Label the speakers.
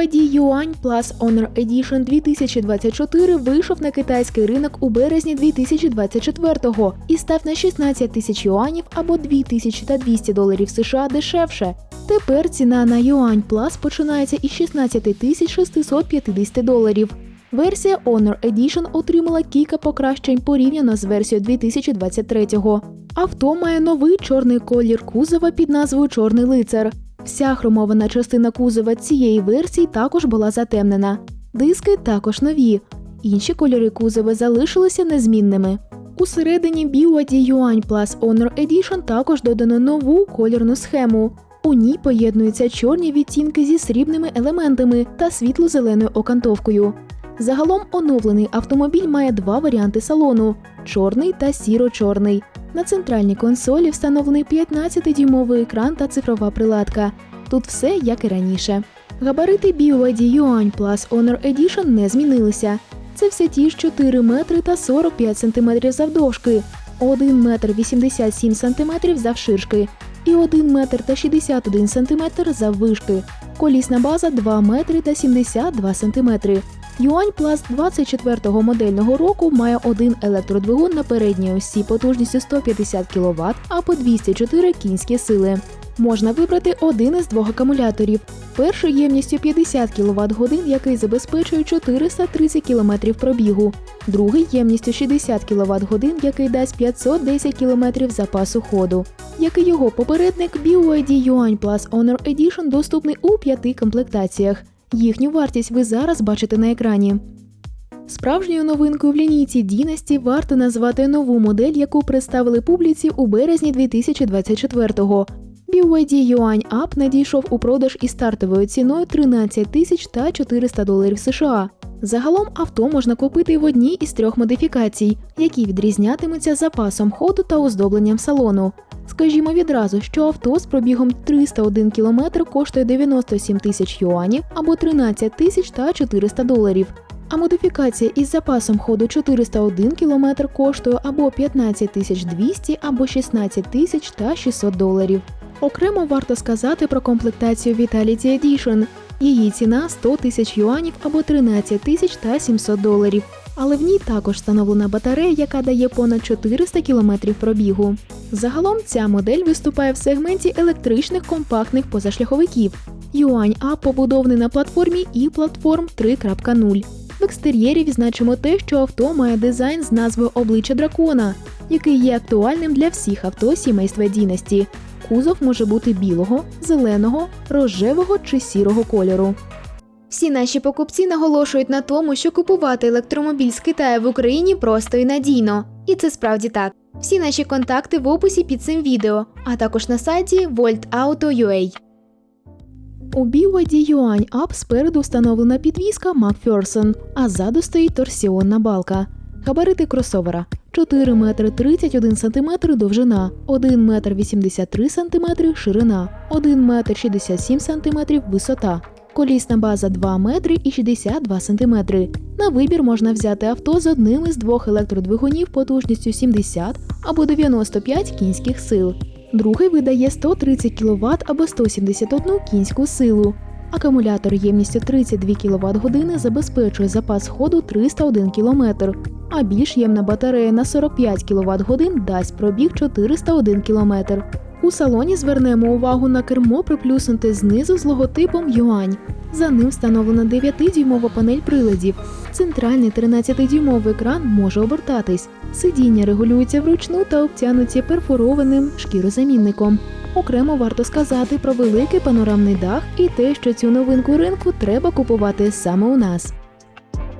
Speaker 1: BYD Yuan Plus Honor Edition 2024 вийшов на китайський ринок у березні 2024-го і став на 16 тисяч юанів або 2200 доларів США дешевше. Тепер ціна на Yuan Plus починається із 16 тисяч 650 доларів. Версія Honor Edition отримала кілька покращень порівняно з версією 2023-го. Авто має новий чорний колір кузова під назвою Чорний лицар. Вся хромована частина кузова цієї версії також була затемнена. Диски також нові. Інші кольори кузова залишилися незмінними. Усередині BYD Yuan Plus Honor Edition також додано нову кольорну схему. У ній поєднуються чорні відтінки зі срібними елементами та світло-зеленою окантовкою. Загалом оновлений автомобіль має два варіанти салону чорний та сіро-чорний. На центральній консолі встановлений 15-дюймовий екран та цифрова приладка. Тут все як і раніше. Габарити BYD Yuan Plus Honor Edition не змінилися. Це все ті ж 4 метри та 45 сантиметрів завдовжки, 1 метр 87 сантиметрів завширшки і 1 метр та 61 сантиметр заввишки. Колісна база 2 метри та 72 сантиметри. Юань Пласт 24-го модельного року має один електродвигун на передній осі потужністю 150 кВт а по 204 кінські сили. Можна вибрати один із двох акумуляторів. Перший ємністю 50 кВт годин, який забезпечує 430 км пробігу. Другий ємністю 60 кВт годин, який дасть 510 км запасу ходу. Як і його попередник, BYD Yuan Plus Honor Edition доступний у п'яти комплектаціях. Їхню вартість ви зараз бачите на екрані. Справжньою новинкою в лінійці Дінасті варто назвати нову модель, яку представили публіці у березні 2024-го. BYD Yuan Up надійшов у продаж із стартовою ціною 13 тисяч та 400 доларів США. Загалом авто можна купити в одній із трьох модифікацій, які відрізнятимуться запасом ходу та оздобленням салону. Скажімо відразу, що авто з пробігом 301 км коштує 97 тисяч юанів або 13 тисяч та 400 доларів. А модифікація із запасом ходу 401 км коштує або 15 тисяч 200 або 16 тисяч та 600 доларів. Окремо варто сказати про комплектацію Vitality Edition. Її ціна 100 тисяч юанів або 13 тисяч та 700 доларів. Але в ній також встановлена батарея, яка дає понад 400 км пробігу. Загалом ця модель виступає в сегменті електричних компактних позашляховиків. Юань А побудований на платформі і платформ 3.0. В екстер'єрі відзначимо те, що авто має дизайн з назвою обличчя дракона, який є актуальним для всіх авто сімейства Дінасті. Кузов може бути білого, зеленого, рожевого чи сірого кольору. Всі наші покупці наголошують на тому, що купувати електромобіль з Китаю в Україні просто і надійно. І це справді так. Всі наші контакти в описі під цим відео, а також на сайті voltauto.ua. У BYD Yuan Up спереду встановлена підвізка McPherson, а ззаду стоїть торсіонна балка. Габарити кросовера 4 метри 31 см довжина, 1 метр 83 см ширина, 1 метр 67 см висота. Колісна база 2 метри і 62 см. На вибір можна взяти авто з одним із двох електродвигунів потужністю 70 або 95 кінських сил. Другий видає 130 кВт або 171 кінську силу. Акумулятор ємністю 32 кВт години забезпечує запас ходу 301 км, а більш ємна батарея на 45 кВт годин дасть пробіг 401 км. У салоні звернемо увагу на кермо, приплюснуте знизу з логотипом Юань. За ним встановлена 9-дюймова панель приладів. Центральний 13-дюймовий екран може обертатись. Сидіння регулюється вручну та обтянуті перфорованим шкірозамінником. Окремо варто сказати про великий панорамний дах і те, що цю новинку ринку треба купувати саме у нас.